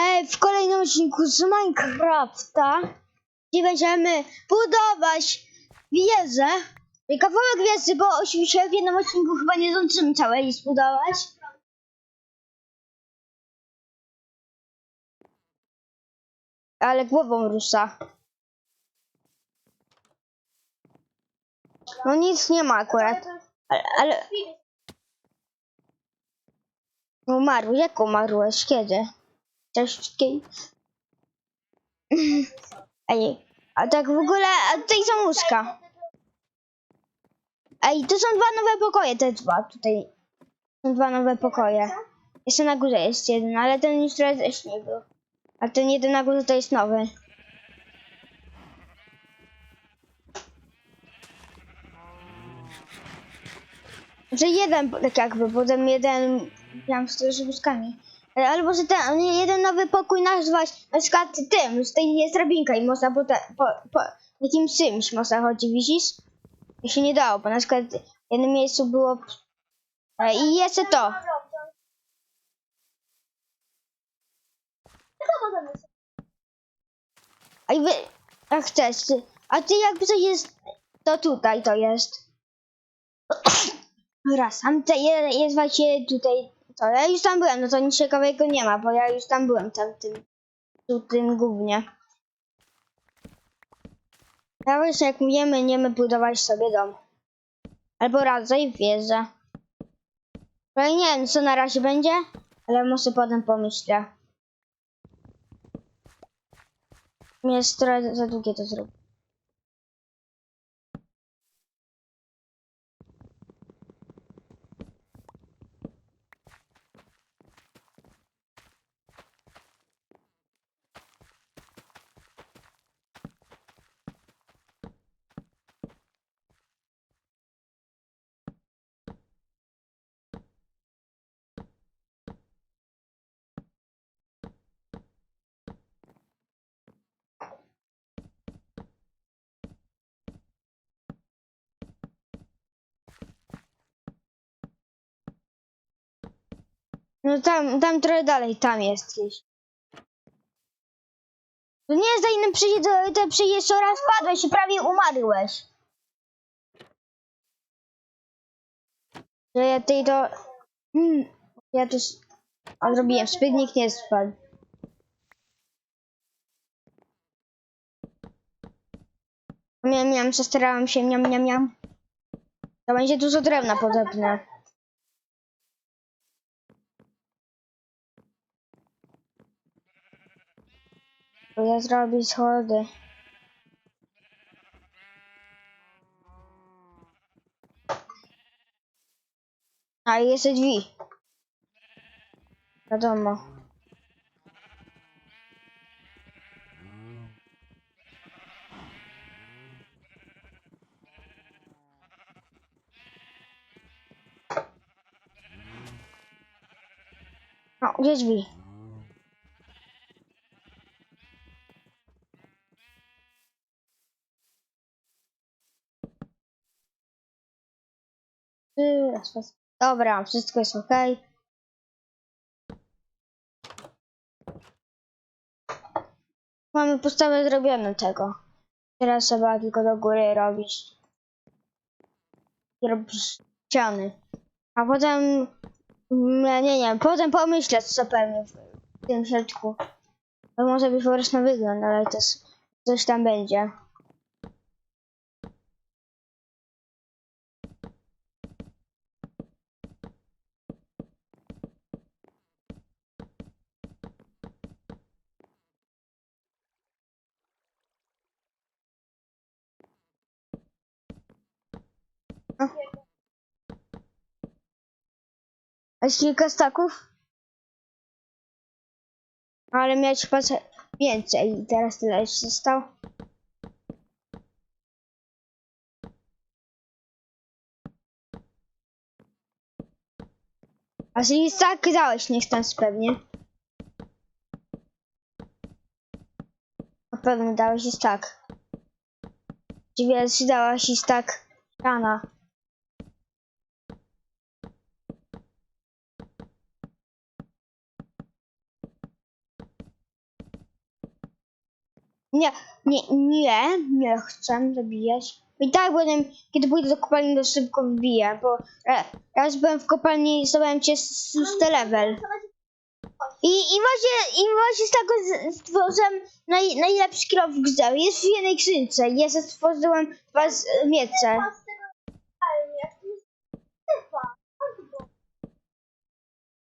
E, w kolejnym odcinku z Minecrafta, gdzie będziemy budować wieżę. Kawałek wieży, bo oczywiście w jednym odcinku chyba nie zdążymy całej zbudować. Ale głową rusza. No nic nie ma akurat. Ale, ale... Umarł. Jak umarłeś? Kiedy? Kiedy? Ej, a tak w ogóle, a tutaj są łóżka. Ej, tu są dwa nowe pokoje, te dwa tutaj. Są dwa nowe pokoje. Jeszcze na górze jest jeden, ale ten już trochę też nie był. A ten jeden na górze to jest nowy. Że jeden tak jakby, potem jeden miałem z tymi łóżkami. E, Albo że ten jeden nowy pokój nazwać na przykład tym, z tej jest drabinka i można po, po, po jakimś czymś można chodzi, widzisz? I się nie dało, bo na przykład w jednym miejscu było... E, I jeszcze to. A wy... A chcesz, a ty jakby to jest... To tutaj to jest. Raz, tam te, je- jest właśnie tutaj to. Ja już tam byłem, no to nic ciekawego nie ma, bo ja już tam byłem tam tym, tu tym głównie. Ja właśnie jak mówimy, nie my budować sobie dom. Albo radzaj wieżę. Bo ja nie wiem co na razie będzie, ale może potem pomyślę. Jest trochę za długie to zrobić. No tam, tam trochę dalej, tam jest gdzieś. To nie jest za innym przyjeździe, to przyjeżdża raz padłeś i prawie umarłeś. Ja tej to... Hmm, ja też... A zrobiłem, spytnik nie spadł. Miam, miam, przestarałam się, miam, miam, miam. To będzie dużo drewna potrzebne. Ja zrobić schody. A jeszcze drzwi. Wiadomo. O, gdzie drzwi? Trzy, raz, raz. Dobra, wszystko jest ok. Mamy postawę zrobioną tego. Teraz trzeba tylko do góry robić. Robić ściany. A potem... Nie, nie, nie. Potem pomyślę co pewnie w, tym środku. To może być po prostu wygląd, ale s- coś tam będzie. A jest kilka staków? Ale miałeś chyba więcej i teraz tyle jeszcze zostało. A czyli stak dałeś niechcąc pewnie. Na pewno dałeś i stak. Dziwię, że dałeś i stak rana. Nie, nie, nie, nie chcę zabijać. I tak potem, kiedy pójdę do kopalni, to szybko wbiję, bo e, raz byłem w kopalni i zdobyłem cię szósty level. I, i właśnie, i właśnie z tego stworzyłem naj, najlepszy kilo w grze. Jest w jednej skrzynce. Ja stworzyłem dwa z- miecze.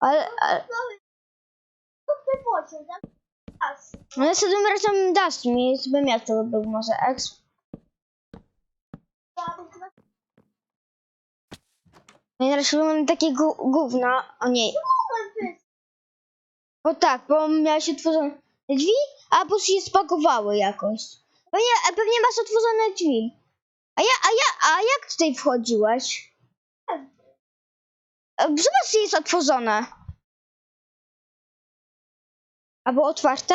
Ale, ale, ale następnym razem dasz mi, sobie miasto był może X. No i teraz mamy takie gó- gówna. O nie. Bo tak, bo miałeś otworzone drzwi, a po się spakowały jakoś. Pewnie, a pewnie masz otworzone drzwi. A ja, a ja, a jak tutaj wchodziłeś? E, Zobacz, jest otworzone. Albo otwarte?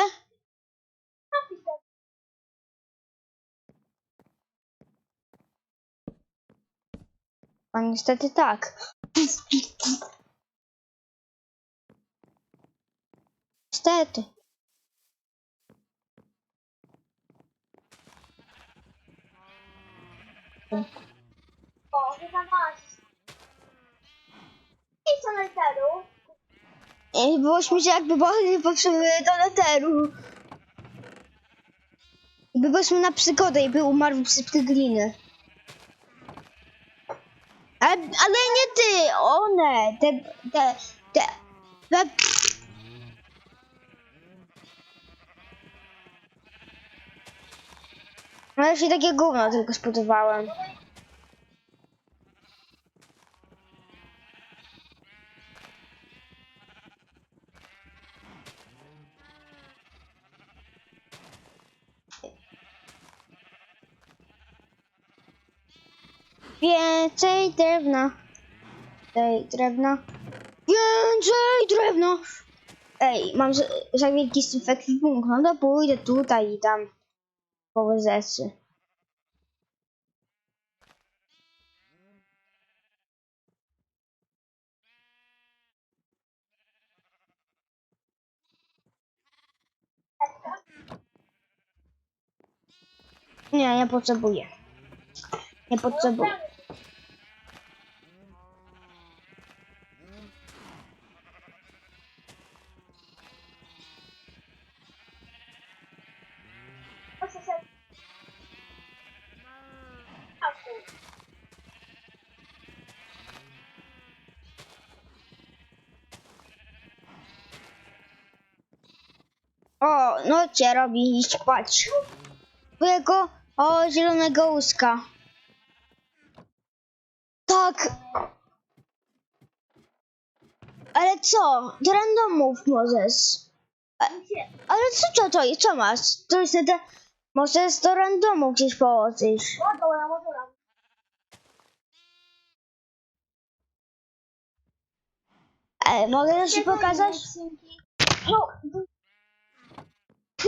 A niestety tak. Niestety. O, chyba masz. I co na było śmiesznie, jakby potrzeby do neteru. Jakby byliśmy na przygodę i był umarł przez gliny. Ale, ale nie ty, one, te, te, te, te. No ja się takie gówno tylko spodobałem. Więcej drewna. Więcej drewna. Więcej drewna. Ej, mam za, za wielki ekwipunkt. No to pójdę tutaj i tam. Połowę rzeczy. Nie, nie potrzebuję. Nie potrzebuję. No cię robi iść patrz. Twojego, o, zielonego łuska. Tak. Ale co? Do randomów możesz. A, ale co to, to jest? Co masz? To jest te... Możesz do randomu gdzieś położyć. Ej, mogę ci pokazać? No,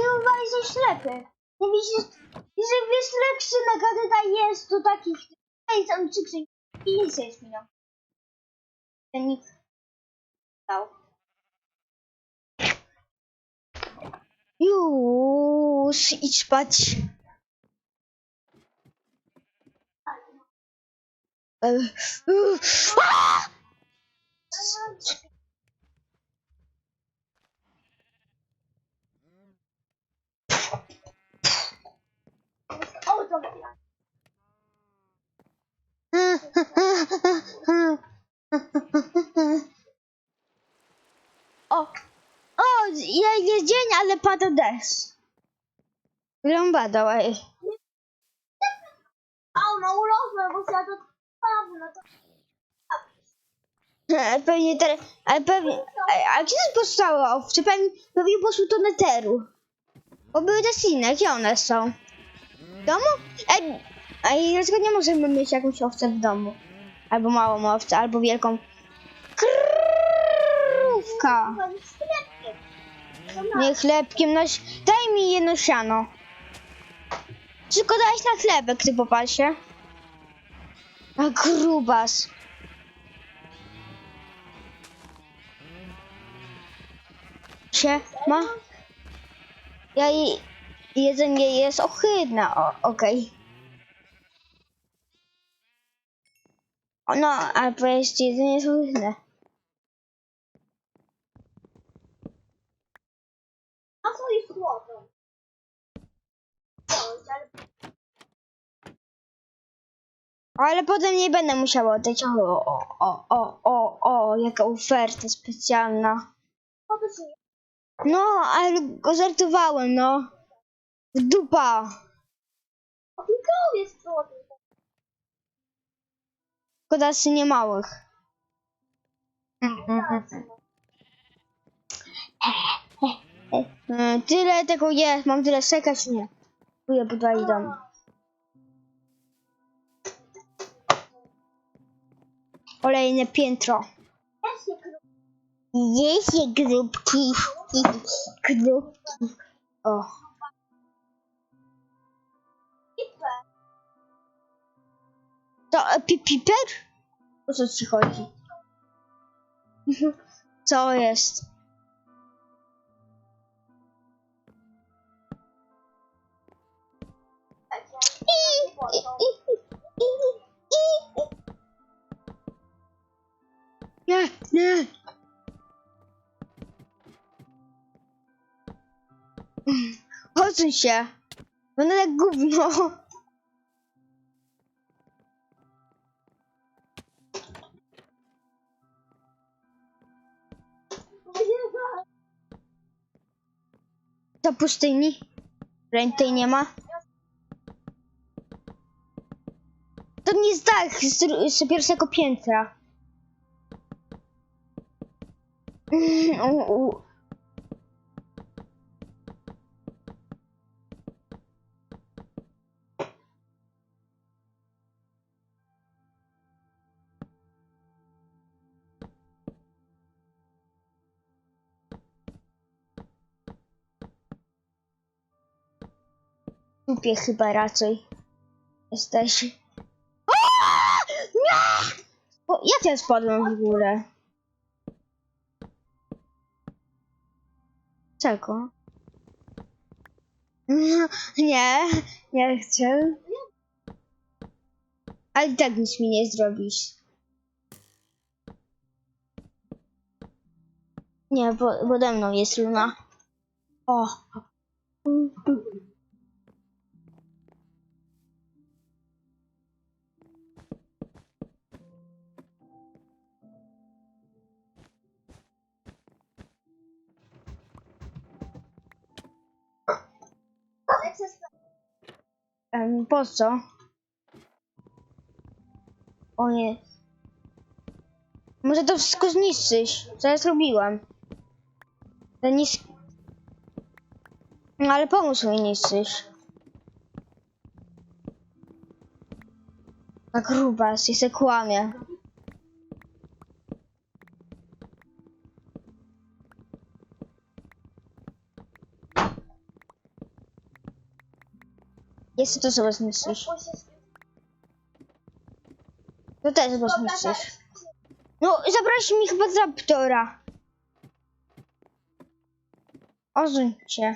chyba jesteś ślepy. Nie widzisz, że wiesz, ile skrzynek, a tutaj jest tu takich, tutaj są trzy skrzynki i nic się zmienią. Ten nikt dał. Już, idź spać. O. O, o, je- jest dzień, ale pada deszcz. Ląbada, ej. A, no urosłe, bo ja to no to... Pewnie teraz, ale pewnie, a, a gdzie jest postało owce? Pewnie, pewnie poszły do neteru. Bo były też inne, gdzie one są? W domu? Ej, i dlaczego nie możemy mieć jakąś owcę w domu? Albo małą owcę, albo wielką krówka. Nie chlebkiem, no ś- daj mi jedno siano. Tylko dałeś na chlebek, ty popasie. A grubas. się ma. Ja i jedzenie jest ohydne. O, okej. O, No, ale powiedz, jedzenie jest ohydne. A co jest złoto? ale potem nie będę musiała oddać. O, o, o, o, o, o, jaka oferta specjalna. No, ale go żartowałem, no. Dupa. O kilka jest złoto. Szkoda sy nie małych. Mm, Tyle tego jest, mam tyle sekać, nie. Chuję budowali dom. Kolejne piętro. Ja się kru... Jesie grupki. Grupki. O. To e, pi- piper? O co ci chodzi? Co jest? Nie, nie. Odsuń się. Będę jak gówno. Pustyni? Tutaj nie ma? To nie jest dach z, z pierwszego piętra. Mm, Dupie chyba raczej. Jesteś. Aaaa! Nie! O, jak ja spadłem w ogóle? Czego? Nie, nie chcę. Ale i tak nic mi nie zrobisz. Nie, bo pode mną jest Luna. O. Po co? O nie. Może to wszystko zniszczyć. Co ja zrobiłam? To nis... No ale pomóż mi niszczyć. A grubas, i se kłamie. Jest to sobie zniszczyć. To też go zniszczysz. No, zabrałeś mi chyba z raptora. Ozuń się.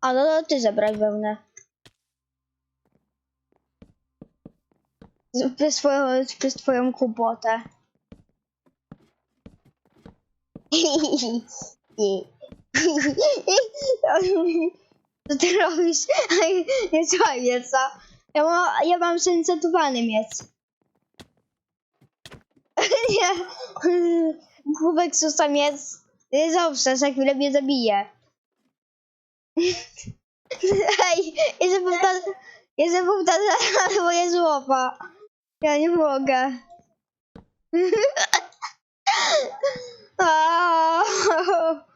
A no, no ty zabraj wełnę. Zrób swoją, zrób twoją kłopotę. Co ty robisz? Nie słuchaj mnie, co? Ja mam, ja mam sensetowany miec. Nie. Kubek susa miec. Nie zawsze, za chwilę mnie zabije. Ej, jestem powtarzać, jestem powtarzać moje złopa. Ja nie mogę. Aaaa.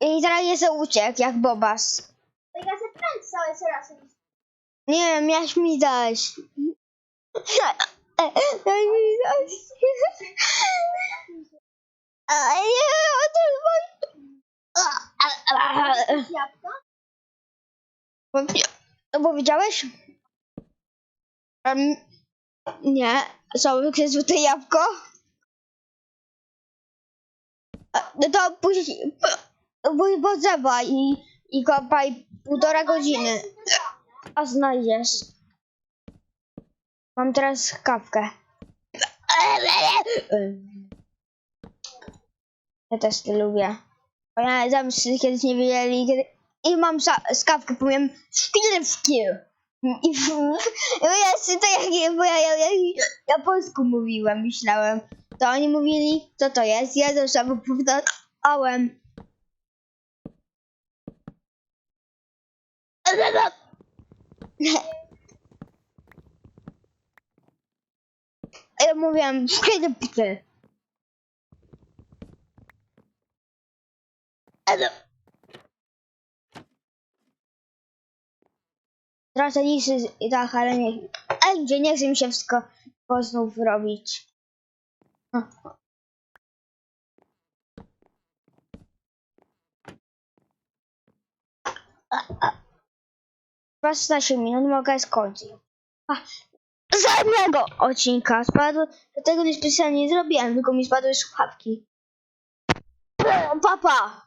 I teraz jeszcze uciekł, jak Bobas. Tak ja się kręcę cały raz. Nie, miałeś mi dać. Daj mi dać. A nie, to jest mój... Jabłka? Powi- To powiedziałeś? Em, nie. Co, chcesz złote jabłko? A, No to później, drzewa i, i kopaj półtora godziny, a znajdziesz. Mam teraz kawkę. Ja też to lubię. Bo ja zawsze kiedyś nie wiedzieli, kiedy... I mam skawkę, powiem szpilewski. I ja to jak, bo ja, ja, ja, ja polsku mówiłem, myślałem. To oni mówili, co to jest? Ja zawsze powtarzałem. A ja mówiłem, szpilewski. Trochę niższy i tak, ale nie. Ale gdzie nie chce mi się wszystko po znów robić. No. 16 minut mogę skończyć. Z jednego odcinka spadł, dlatego nie specjalnie nie zrobiłem, tylko mi spadły słuchawki. Papa!